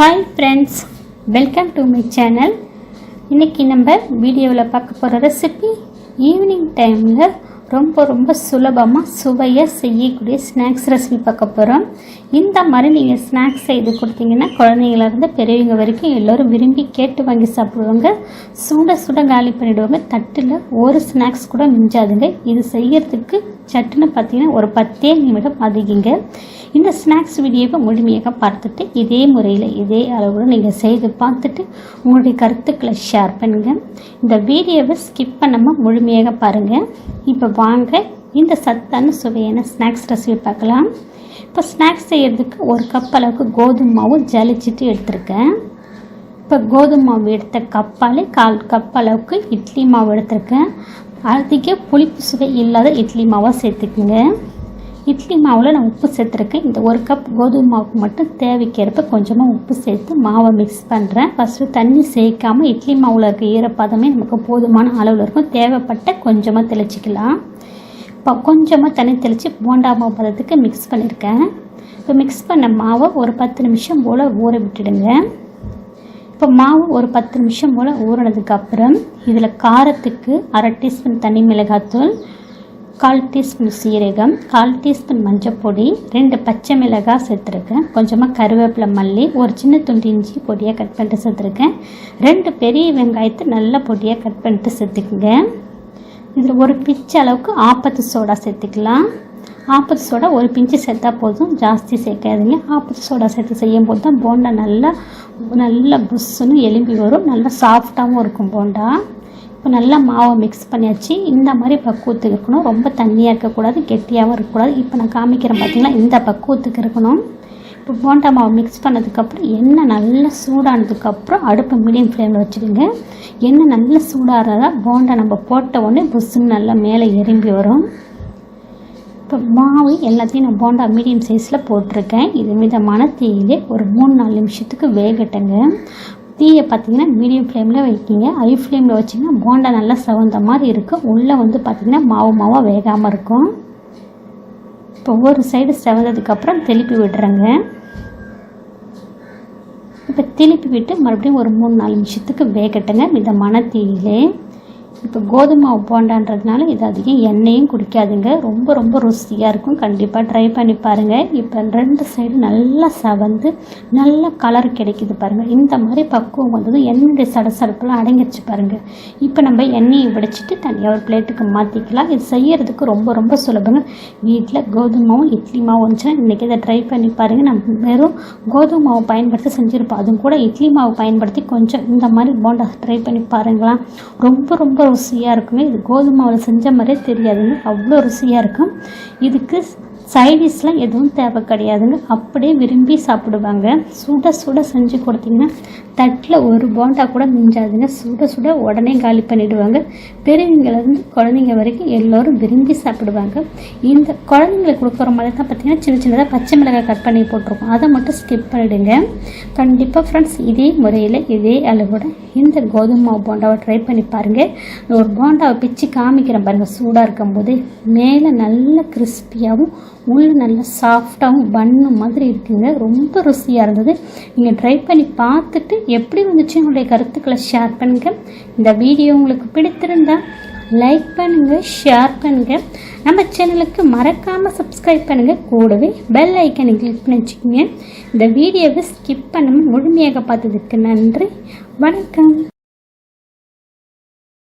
Hi friends welcome to my channel இன்றைக்கி நம்ம வீடியோவில் பார்க்க போகிற ரெசிபி ஈவினிங் டைமில் ரொம்ப ரொம்ப சுலபமாக சுவையாக செய்யக்கூடிய ஸ்நாக்ஸ் ரெசிபி பார்க்க போகிறோம் இந்த மாதிரி நீங்கள் ஸ்நாக்ஸ் செய்து கொடுத்தீங்கன்னா குழந்தைங்கலேருந்து பெரியவங்க வரைக்கும் எல்லோரும் விரும்பி கேட்டு வாங்கி சாப்பிடுவாங்க. சுட சுட காலி பண்ணிவிடுவாங்க தட்டில் ஒரு ஸ்நாக்ஸ் கூட மிஞ்சாதுங்க. இது செய்கிறதுக்கு சட்டுன்னு பார்த்தீங்கன்னா ஒரு பத்தே நிமிடம் அதிகங்க இந்த ஸ்நாக்ஸ் வீடியோவை முழுமையாக பார்த்துட்டு இதே முறையில் இதே அளவில் நீங்கள் செய்து பார்த்துட்டு உங்களுடைய கருத்துக்களை ஷேர் பண்ணுங்கள் இந்த வீடியோவை ஸ்கிப் பண்ணாமல் முழுமையாக பாருங்கள் இப்போ வாங்க. இந்த சத்தான சுவையான ஸ்நாக்ஸ் ரெசிபி பார்க்கலாம். இப்போ ஸ்நாக்ஸ் செய்கிறதுக்கு ஒரு கப் அளவுக்கு கோதுமை மாவு ஜலிச்சிட்டு எடுத்திருக்கேன். இப்போ கோதுமை மாவு எடுத்த கப்பாலே கால் கப் அளவுக்கு இட்லி மாவு எடுத்திருக்கேன். அதிக புளிப்பு சுவை இல்லாத இட்லி மாவாக சேர்த்துக்குங்க. இட்லி மாவில் நான் உப்பு சேர்த்துருக்கேன். இந்த ஒரு கப் கோதுமை மாவுக்கு மட்டும் தேவைக்கேற்ப கொஞ்சமாக உப்பு சேர்த்து மாவை மிக்ஸ் பண்ணுறேன் ஃபஸ்ட்டு தண்ணி சேர்க்காமல் இட்லி மாவில் இருக்க ஈரப்பதமே நமக்கு போதுமான அளவில் இருக்கும். தேவைப்பட்ட கொஞ்சமாக தெளிச்சிக்கலாம். இப்போ கொஞ்சமாக தண்ணி தெளித்து போண்டா மாவு பதத்துக்கு மிக்ஸ் பண்ணியிருக்கேன். இப்போ மிக்ஸ் பண்ண மாவை ஒரு பத்து நிமிஷம் போல் ஊற விட்டுடுங்க. இப்போ மாவு ஒரு பத்து நிமிஷம் போல் ஊறினதுக்கப்புறம் இதில் காரத்துக்கு அரை டீஸ்பூன் தனி மிளகாத்தூள் கால் டீஸ்பூன் சீரகம் கால் டீஸ்பூன் மஞ்சப்பொடி ரெண்டு பச்சை மிளகாய் சேர்த்துருக்கேன். கொஞ்சமாக கருவேப்பிலை மல்லி ஒரு சின்ன துண்டு இஞ்சி பொடியாக கட் பண்ணிட்டு சேர்த்துருக்கேன். ரெண்டு பெரிய வெங்காயத்தை நல்லா பொடியாக கட் பண்ணிட்டு சேர்த்துக்குங்க. இதில் ஒரு பிச்சு அளவுக்கு ஆப்பத்து சோடா சேர்த்துக்கலாம். ஆப்பத்து சோடா ஒரு பிஞ்சு சேர்த்தா போதும். ஜாஸ்தி சேர்க்காதீங்க. ஆப்பத்து சோடா சேர்த்து செய்யும் போது தான் போண்டா நல்லா நல்லா புஷ்ஷுன்னு எலும்பி வரும். நல்லா சாஃப்டாகவும் இருக்கும் போண்டா. இப்போ நல்லா மாவை மிக்ஸ் பண்ணியாச்சு. இந்த மாதிரி பக்குவத்துக்கு இருக்கணும். ரொம்ப தண்ணியாக இருக்கக்கூடாது கெட்டியாகவும் இருக்கக்கூடாது. இப்போ நான் காமிக்கிறேன் பார்த்தீங்களா? இந்த பக்குவத்துக்கு இருக்கணும். இப்போ போண்டா மாவு மிக்ஸ் பண்ணதுக்கப்புறம் எண்ணெய் நல்லா சூடானதுக்கப்புறம் அடுப்பு மீடியம் ஃப்ளேமில் வச்சுடுங்க எண்ணெய் நல்லா சூடாகிறதா போண்டா நம்ம போட்ட உடனே புஷ்ஷுன்னு நல்லா மேலே எறும்பி வரும். இப்போ மாவு எல்லாத்தையும் நான் போண்டா மீடியம் சைஸில் போட்டிருக்கேன். இது மிதமான தீயிலே ஒரு மூணு நாலு நிமிஷத்துக்கு வேகட்டுங்க. தீயை பார்த்தீங்கன்னா மீடியம் ஃப்ளேமில் வைக்கிங்க. ஹை ஃப்ளேமில் வச்சிங்கன்னா போண்டா நல்லா சவந்த மாதிரி இருக்கும். உள்ளே வந்து பார்த்திங்கன்னா மாவு மாவாக வேகாமல் இருக்கும். இப்போ ஒவ்வொரு சைடு செவந்ததுக்கப்புறம் திருப்பி விடுறேங்க. இப்போ திருப்பி விட்டு மறுபடியும் ஒரு மூணு நாலு நிமிஷத்துக்கு வேகட்டுங்க. மிதமான தீயிலே. இப்போ கோதுமை மாவு போண்டான்றதுனால இது அதிகம் எண்ணெயும் குடிக்காதுங்க. ரொம்ப ரொம்ப ருசியாக இருக்கும். கண்டிப்பாக ட்ரை பண்ணி பாருங்கள் இப்போ ரெண்டு சைடு நல்லா சவந்து நல்ல கலர் கிடைக்குது பாருங்கள் இந்த மாதிரி பக்குவம் வந்ததும் எண்ணெயுடைய சடசடப்புலாம் அடங்கிடுச்சு பாருங்கள் இப்போ நம்ம எண்ணெயை வடிச்சிட்டு தனியாக ஒரு பிளேட்டுக்கு மாற்றிக்கலாம் இது செய்யறதுக்கு ரொம்ப ரொம்ப சுலபங்க. வீட்டில் கோதுமை மாவும் இட்லி மாவு வந்துச்சுன்னா இன்றைக்கி இதை ட்ரை பண்ணி பாருங்கள் நம்ம வெறும் கோதுமை மாவு பயன்படுத்தி செஞ்சுருப்போம். அதுவும் கூட இட்லி மாவு பயன்படுத்தி கொஞ்சம் இந்த மாதிரி போண்டா ட்ரை பண்ணி பாருங்களா ரொம்ப ரொம்ப ருசியாக இருக்குங்க இது கோதுமாவில் செஞ்ச மாதிரியே தெரியாதுங்க. அவ்வளோ ருசியாக இருக்கும். இதுக்கு சைடிஷ்லாம் எதுவும் தேவை கிடையாதுங்க அப்படியே விரும்பி சாப்பிடுவாங்க. சுட சுட செஞ்சு கொடுத்தீங்கன்னா தட்டில் ஒரு போண்டா கூட மிஞ்சாதுங்க சுட சுட உடனே காலி பண்ணிவிடுவாங்க பெரியவங்கலேருந்து குழந்தைங்க வரைக்கும் எல்லோரும் விரும்பி சாப்பிடுவாங்க. இந்த குழந்தைங்களுக்கு கொடுக்குற மாதிரி தான் பார்த்திங்கன்னா சின்ன சின்னதாக பச்சை மிளகாய் கட் பண்ணி போட்டிருக்கோம். அதை மட்டும் ஸ்கிப் பண்ணிவிடுங்க கண்டிப்பாக ஃப்ரெண்ட்ஸ் இதே முறையில் இதே அளவோட இந்த கோதுமை மாவு போண்டாவை ட்ரை பண்ணி பாருங்கள் ஒரு போண்டாவை பிச்சு காமிக்கிறேன் பாருங்கள் சூடாக இருக்கும்போது. மேலே நல்ல கிறிஸ்பியாகவும் உள்ள நல்லா சாஃப்டாகவும் பண்ணு மாதிரி இருக்குங்க. ரொம்ப ருசியாக இருந்தது. நீங்கள் ட்ரை பண்ணி பார்த்துட்டு எப்படி வந்துச்சு உங்களுடைய கருத்துக்களை ஷேர் பண்ணுங்கள் இந்த வீடியோ உங்களுக்கு பிடித்திருந்தா லைக் பண்ணுங்கள் ஷேர் பண்ணுங்கள் நம்ம சேனலுக்கு மறக்காமல் சப்ஸ்கிரைப் பண்ணுங்கள் கூடவே பெல் ஐக்கனை கிளிக் பண்ணி வச்சுக்கோங்க. இந்த வீடியோவை ஸ்கிப் பண்ணாமல் முழுமையாக பார்த்ததுக்கு நன்றி. வணக்கம்.